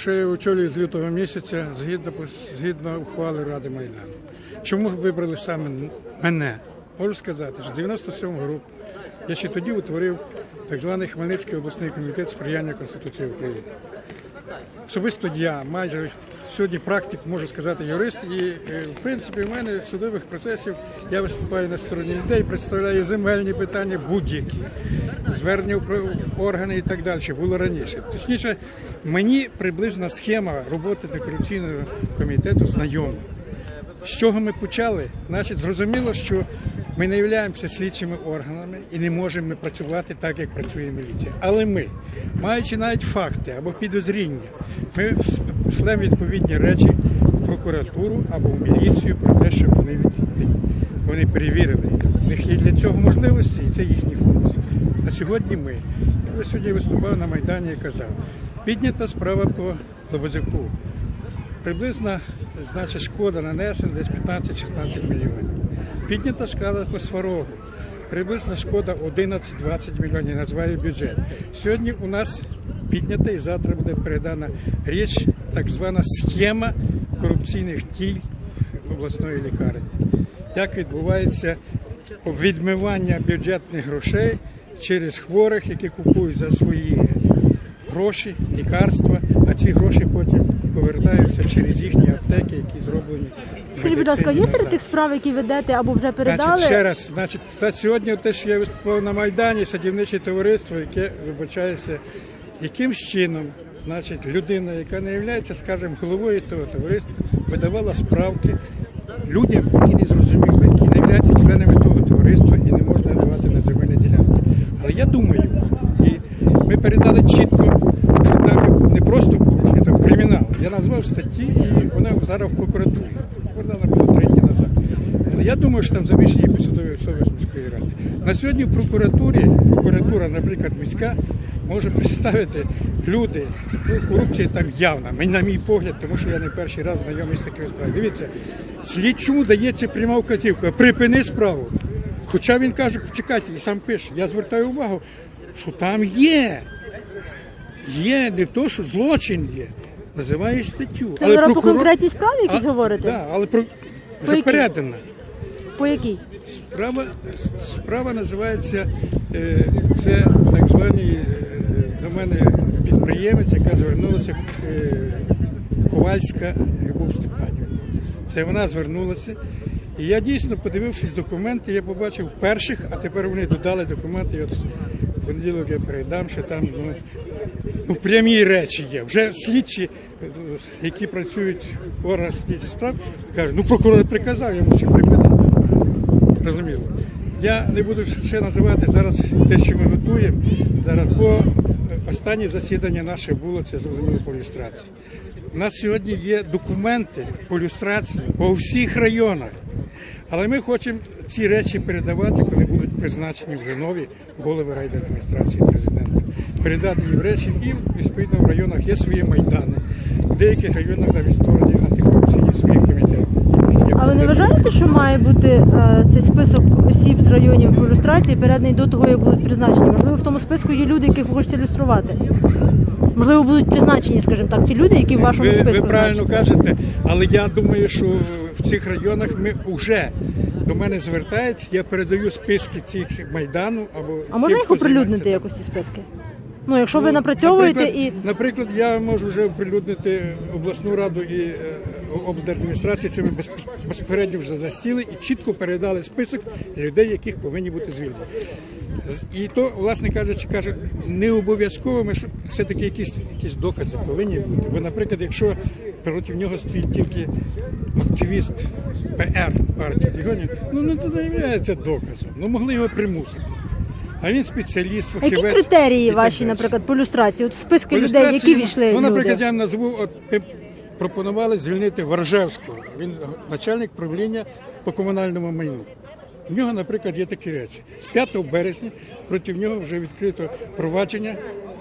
Що я очолюю з лютого місяця згідно, згідно ухвали Ради Майдану. Чому вибрали саме мене? Можу сказати, що з 97-го року я ще тоді утворив так званий Хмельницький обласний комітет сприяння Конституції України. Особисто я майже сьогодні практик, можу сказати, юрист, і е, в принципі в мене судових процесів я виступаю на стороні людей, представляю земельні питання будь-які, звернення в органи і так далі. Було раніше. Точніше, мені приблизна схема роботи антикорупційного комітету знайома. З чого ми почали? Значить, зрозуміло, що ми не являємося слідчими органами і не можемо працювати так, як працює міліція. Але ми, маючи навіть факти або підозріння, ми шлемо відповідні речі в прокуратуру або в міліцію про те, щоб вони, вони перевірили. У них є для цього можливості, і це їхні функції. На сьогодні ми. Я сьогодні виступав на Майдані і казав, піднята справа по Лобозяку. Приблизно, значить, шкода нанесена десь 15-16 мільйонів. Піднята шкала по Сварогу. Приблизно шкода 11-20 мільйонів, називає бюджет. Сьогодні у нас піднята і завтра буде передана річ, так звана схема корупційних дій обласної лікарні. Як відбувається відмивання бюджетних грошей через хворих, які купують за свої гроші, лікарства, а ці гроші потім повертаються через їхні аптеки, які зроблені. Скажіть, будь ласка, є серед тих справ, які ведете або вже передали? Значить, ще раз, значить, це сьогодні те, що я виступав на Майдані, садівниче товариство, яке вибачається, яким чином, значить, людина, яка не є, скажімо, головою того товариства, видавала справки людям, які не зрозуміли, які не являються членами того товариства і не можна давати на земельні ділянки. Але я думаю, і ми передали чітко, що там не просто порушення, там кримінал. Я назвав статті, і вона зараз в прокуратурі. Вона була дні назад. Я думаю, що там заміщені посадові особи з міської ради. На сьогодні в прокуратурі, прокуратура, наприклад, міська, може представити люди. Ну, корупція там явна, на мій погляд, тому що я не перший раз знайомий з такими справами. Дивіться, слідчому дається пряма вказівка, припини справу. Хоча він каже, почекайте, і сам пише, я звертаю увагу, що там є. Є не то, що злочин є. Називає статтю. Це зараз по конкретній справі якісь говорите? Да, але про вже якій? передана. По якій? Справа, справа називається е, це так званий е, до мене підприємець, яка звернулася е, Ковальська Любов Степанівна. Це вона звернулася. І я дійсно, подивившись документи, я побачив перших, а тепер вони додали документи. От понеділок я передам, що там ну, ну, прямі речі є. Вже слідчі, е, які працюють в органах слідчих справ, кажуть, ну прокурор приказав, я мусив припинити. Розуміло. Я не буду ще називати зараз те, що ми готуємо. Зараз по останнє засідання наше було це зрозуміло по люстрації. У нас сьогодні є документи по люстрації по всіх районах. Але ми хочемо ці речі передавати, коли будуть призначені вже нові голови райдержадміністрації президента. Передати їм речі і відповідно в районах є свої майдани. В деяких районах навіть створені антикорупційні свої комітети. А ви не вважаєте, що має бути е, цей список осіб з районів по ілюстрації переданий до того, як будуть призначені? Можливо, в тому списку є люди, яких ви хочете ілюструвати? Можливо, будуть призначені, скажімо так, ті люди, які в вашому ви, списку ви правильно значаться. кажете, але я думаю, що в цих районах ми вже до мене звертаються, я передаю списки цих майдану або А можна їх оприлюднити якось ці списки? Ну, якщо ви напрацьовуєте наприклад, і наприклад, я можу вже оприлюднити обласну раду і е, облдержадміністрації, це ми без- безпосередньо вже засіли і чітко передали список людей, яких повинні бути звільнені. І то, власне кажучи, кажуть, не обов'язково ми все-таки якісь, якісь докази повинні бути. Бо, наприклад, якщо проти нього стоїть тільки активіст ПР партії регіонів, ну не це не є доказом. Ну могли його примусити. А він спеціаліст, фахівець. які критерії ваші, наприклад, по люстрації? От списки людей, які війшли Ну, наприклад, люди. я назву, от пропонували звільнити Воржевського. Він начальник правління по комунальному майну. В нього, наприклад, є такі речі. З 5 березня проти нього вже відкрито провадження,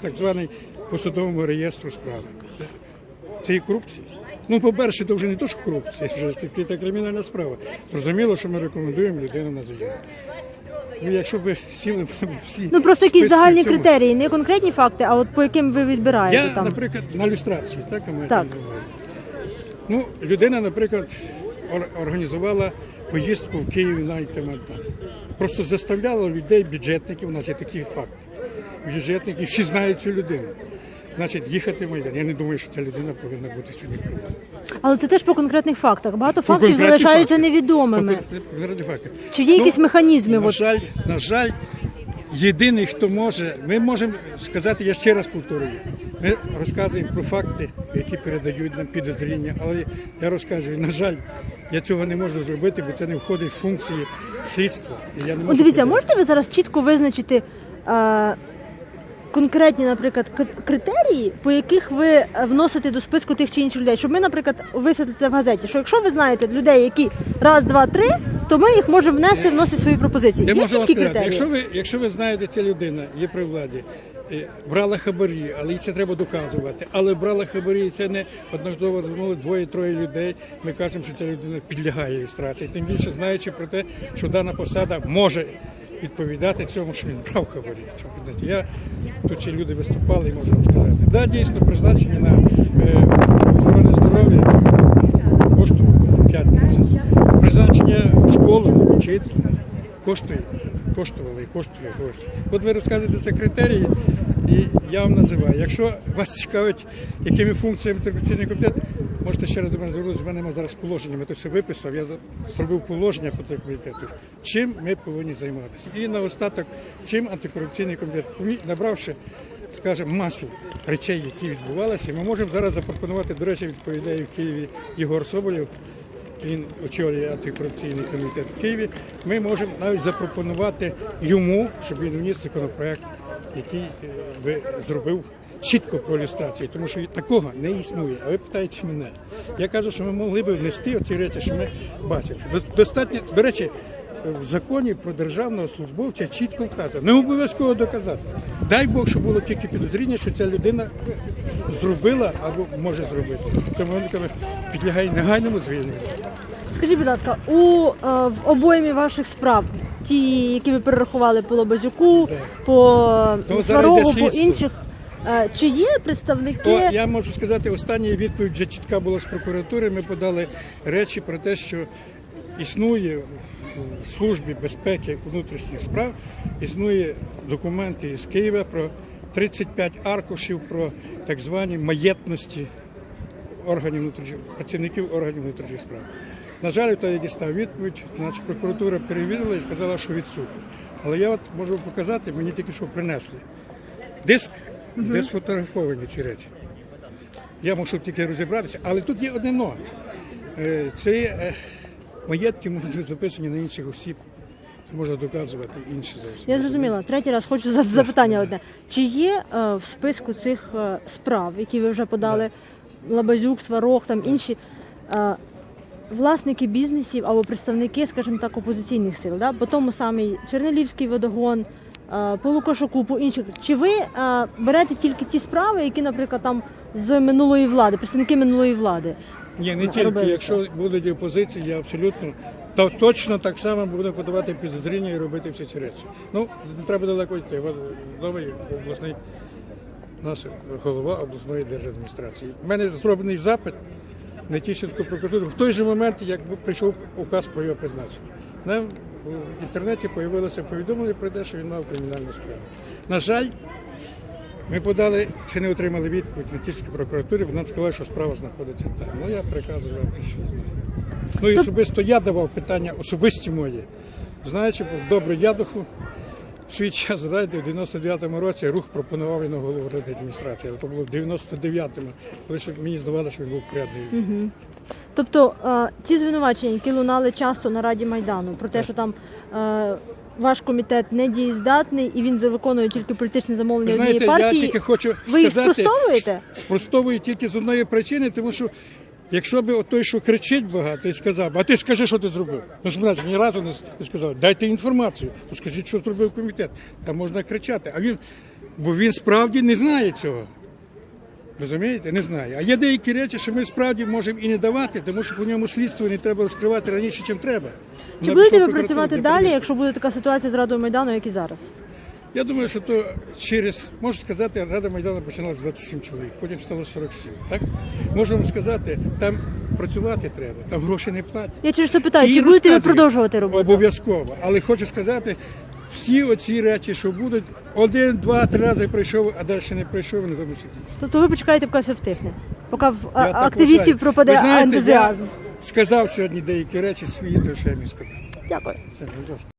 так званий по судовому реєстру справи. Це є корупція. Ну, по-перше, це вже не то, що корупція, це вже відкрита кримінальна справа. Зрозуміло, що ми рекомендуємо людину на заяву. Ну, якщо б сіли всі. Ну просто якісь загальні критерії, не конкретні факти, а от по яким ви відбираєте Я, там. наприклад, на люстрації, так, а ми Так. Ну, людина, наприклад, ор- організувала поїздку в Київ на Майдан. Просто заставляла людей, бюджетників, у нас є такі факти. Бюджетники всі знають цю людину. Значить, їхати в Майдан. Я не думаю, що ця людина повинна бути сьогодні. Але це теж по конкретних фактах. Багато По фактів залишаються фактах. невідомими. По конкретних фактах. Чи є якісь механізми? На жаль, на жаль, єдиний, хто може, ми можемо сказати, я ще раз повторюю, ми розказуємо про факти, які передають нам підозріння, але я розказую, на жаль, я цього не можу зробити, бо це не входить в функції слідства. І я не От можу дивіться, подати. можете ви зараз чітко визначити е, конкретні, наприклад, к- критерії, по яких ви е, вносите до списку тих чи інших людей? Щоб ми, наприклад, висвітлили це в газеті, що якщо ви знаєте людей, які раз, два, три, то ми їх можемо внести, вносити свої пропозиції. Я Є можу вам чіткі сказати, критерії? якщо ви, якщо ви знаєте, ця людина є при владі, брала хабарі, але це треба доказувати. Але брала хабарі, і це не одноразово звернули двоє-троє людей. Ми кажемо, що ця людина підлягає ілюстрації. Тим більше знаючи про те, що дана посада може відповідати цьому, що він брав хабарі. Я тут ще люди виступали і можу вам сказати. Да, дійсно, призначення на е, охорони здоров'я коштує 5 тисяч. Призначення в школу вчити коштує, коштували і коштує гроші. От ви розказуєте це критерії, і я вам називаю. Якщо вас цікавить, якими функціями антикорупційний комітет, можете ще раз до мене звернутися. В мене зараз положення, я то все виписав, я зробив положення по комітету. Чим ми повинні займатися? І наостаток, чим антикорупційний комітет, набравши скажімо, масу речей, які відбувалися, ми можемо зараз запропонувати, до речі, відповідає в Києві Єгор Соболєв, він очолює антикорупційний комітет в Києві. Ми можемо навіть запропонувати йому, щоб він вніс законопроект, який е, би зробив чітко про люстрацію, тому що такого не існує. А ви питаєте мене. Я кажу, що ми могли б внести оці речі, що ми бачимо. Достатньо, до речі, в законі про державного службовця чітко вказано. Не обов'язково доказати. Дай Бог, щоб було тільки підозріння, що ця людина зробила або може зробити. Тому каже, підлягає негайному звільненню. Скажіть, будь ласка, у е, в обоймі ваших справ, ті, які ви перерахували по Лобазюку, по Ну, зараз йде по слідство. інших, е, чи є представники? То я можу сказати, остання відповідь вже чітка була з прокуратури. Ми подали речі про те, що існує в службі безпеки внутрішніх справ, існує документи із Києва про 35 аркушів про так звані маєтності органів внутрішніх працівників органів внутрішніх справ. На жаль, то я дістав відповідь, значить прокуратура перевірила і сказала, що відсутні. Але я от можу показати, мені тільки що принесли диск, де сфотографовані ці речі. Я мушу тільки розібратися, але тут є одне но. Е, Це е, маєтки можуть бути записані на інших осіб. Це можна доказувати інші зовсім. Я зрозуміла. Третій раз хочу задати запитання одне. Чи є е, в списку цих е, справ, які ви вже подали, Лабазюк, Сварог, там інші е, власники бізнесів або представники, скажімо так, опозиційних сил, да? по тому самий Чернелівський водогон, е, по Лукашуку, по інших. Чи ви е, берете тільки ті справи, які, наприклад, там з минулої влади, представники минулої влади? Ні, не тільки. це? Якщо будуть опозиції, я абсолютно то точно так само буду подавати підозріння і робити всі ці речі. Ну, не треба далеко йти. Новий обласний наш голова обласної держадміністрації. У мене зроблений запит на Тіщинську прокуратуру в той же момент, як прийшов указ про його призначення. Нам в інтернеті з'явилося повідомлення про те, що він мав кримінальну справу. На жаль, ми подали чи не отримали відповідь на Тіщинській прокуратурі, бо нам сказали, що справа знаходиться там. Ну я приказую вам що знаю. Ну і особисто я давав питання особисті мої. Знаючи, бо добре ядуху, в свій час, знаєте, в 99-му році рух пропонував і на голову ради адміністрації. Але то було в 99-му, коли мені здавалося, що він був порядний. Тобто е, ті звинувачення, які лунали часто на Раді Майдану, про те, що там е, ваш комітет не дієздатний і він виконує тільки політичне замовлення Ви знаєте, однієї партії. я тільки хочу ви їх сказати, спростовуєте? спростовую тільки з одної причини, тому що якщо б той, що кричить багато, і сказав, а ти скажи, що ти зробив. Ну ж мене ні разу не сказав, дайте інформацію, скажіть, що зробив комітет. Там можна кричати. А він, бо він справді не знає цього. Розумієте? Не знаю. А є деякі речі, що ми справді можемо і не давати, тому що по ньому слідство не треба розкривати раніше, ніж треба. Чи На будете ви працювати далі, якщо буде така ситуація з Радою Майдану, як і зараз? Я думаю, що то через, можу сказати, Рада Майдану починала з 27 чоловік, потім стало 47. Так? Можемо сказати, там працювати треба, там гроші не платять. Я через що питаю, І чи будете ви продовжувати роботу? Обов'язково. Але хочу сказати, всі оці речі, що будуть, один, два, три рази прийшов, а далі не прийшов, не тому сидіть. Тобто ви почекаєте, поки все втихне, поки в а, так активістів вважаю. пропаде Ви знаєте, ентузіазм. Сказав сьогодні деякі речі свої, то що я міг сказати. Дякую. Все, будь ласка.